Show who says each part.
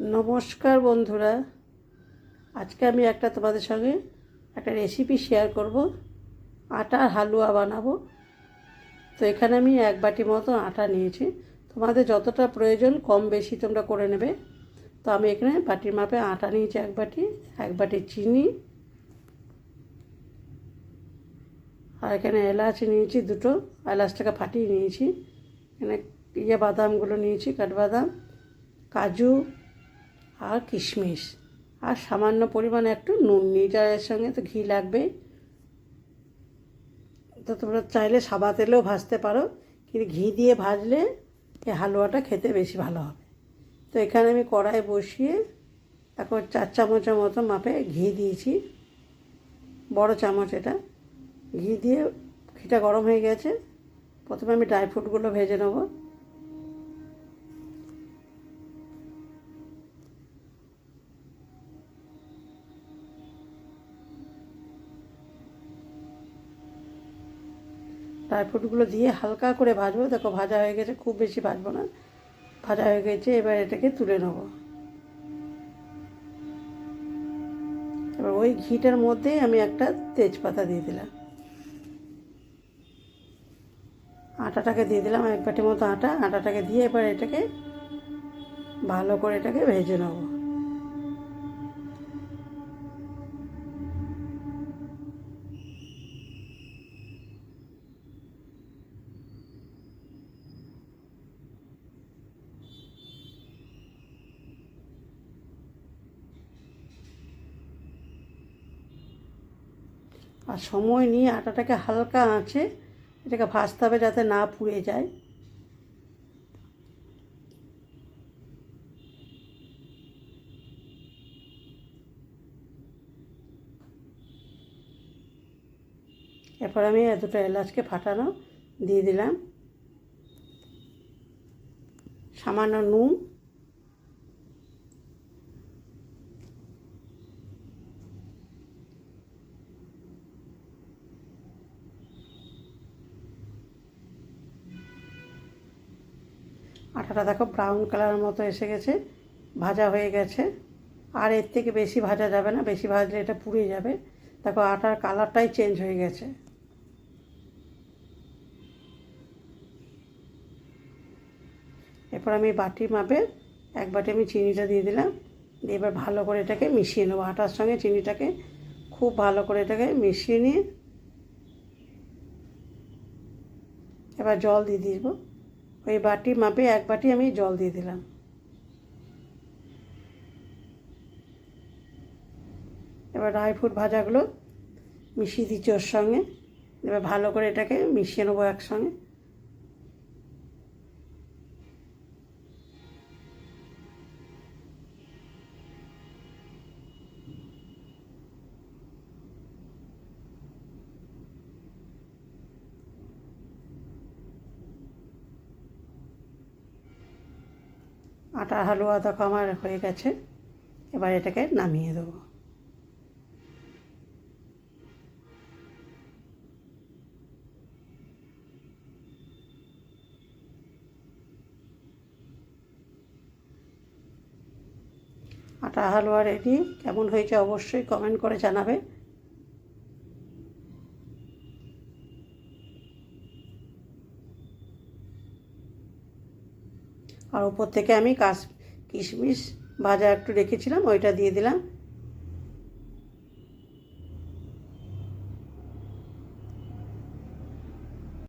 Speaker 1: নমস্কার বন্ধুরা। আজকে আমি একটা তোমাদের সঙ্গে একটা রেসিপি শেয়ার করব। আটার হালুয়া বানাবো। তো এখানে আমি এক বাটি মতো আটা নিয়েছি। তোমাদের যতটা প্রয়োজন, কম বেশি তোমরা করে নেবে। তো আমি এখানে বাটির মাপে আটা নিয়েছি এক বাটি এক বাটি চিনি। আর এখানে এলাচ নিয়েছি দুটো এলাচটাকে ফাটিয়ে নিয়েছি। এখানে ইয়ে বাদামগুলো নিয়েছি, কাঠবাদাম, কাজু আর কিশমিশ। আর সামান্য পরিমাণে একটু নুন এর সঙ্গে তো ঘি লাগবে। তো তোমরা চাইলে সাবা তেলেও ভাজতে পারো, কিন্তু ঘি দিয়ে ভাজলে এই হালুয়াটা খেতে বেশি ভালো হবে। তো এখানে আমি কড়াই বসিয়ে এখন চার চামচের মতো মাপে ঘি দিয়েছি। বড় চামচ এটা। ঘি দিয়ে ঘিটা গরম হয়ে গেছে। প্রথমে আমি ড্রাই ফ্রুটগুলো ভেজে নেব। ড্রাই ফ্রুটগুলো দিয়ে হালকা করে ভাজবো। দেখো, ভাজা হয়ে গেছে, খুব বেশি ভাজবো না। ভাজা হয়ে গেছে, এবার এটাকে তুলে নেব। এবার ওই ঘিটার মধ্যেই আমি একটা তেজপাতা দিয়ে দিলাম। আটাটাকে দিয়ে দিলাম, এক বাটির মতো আটা। আটাটাকে দিয়ে এবার এটাকে ভালো করে এটাকে ভেজে নেব। আর সময় নিয়ে আটাটাকে হালকা আঁচে এটাকে ভাজতে হবে যাতে না পুড়ে যায়। এরপর আমি দুটো এলাচকে ফাটানো দিয়ে দিলাম। সামান্য নুন আটাটা দেখো ব্রাউন কালারের মতো এসে গেছে, ভাজা হয়ে গেছে। আর এর থেকে বেশি ভাজা যাবে না, বেশি ভাজলে এটা পুড়ে যাবে। দেখো আটার কালারটাই চেঞ্জ হয়ে গেছে। এরপর আমি বাটি মাপে এক বাটি আমি চিনিটা দিয়ে দিলাম। দিয়ে এবার ভালো করে এটাকে মিশিয়ে নেব। আটার সঙ্গে চিনিটাকে খুব ভালো করে এটাকে মিশিয়ে নিয়ে এবার জল দিয়ে দিব। ওই বাটি মাপে এক বাটি আমি জল দিয়ে দিলাম। এবার ড্রাই ফ্রুট ভাজাগুলো মিশিয়ে দিচ্ছি ওর সঙ্গে। এবার ভালো করে এটাকে মিশিয়ে নেব একসঙ্গে। আটার হালুয়া দেখো আমার হয়ে গেছে। এবার এটাকে নামিয়ে দেবো। আটা, হালুয়া রেডি কেমন হয়েছে অবশ্যই কমেন্ট করে জানাবে। আর ওপর থেকে আমি কাশ কিশমিশ ভাজা একটু রেখেছিলাম ওইটা দিয়ে দিলাম।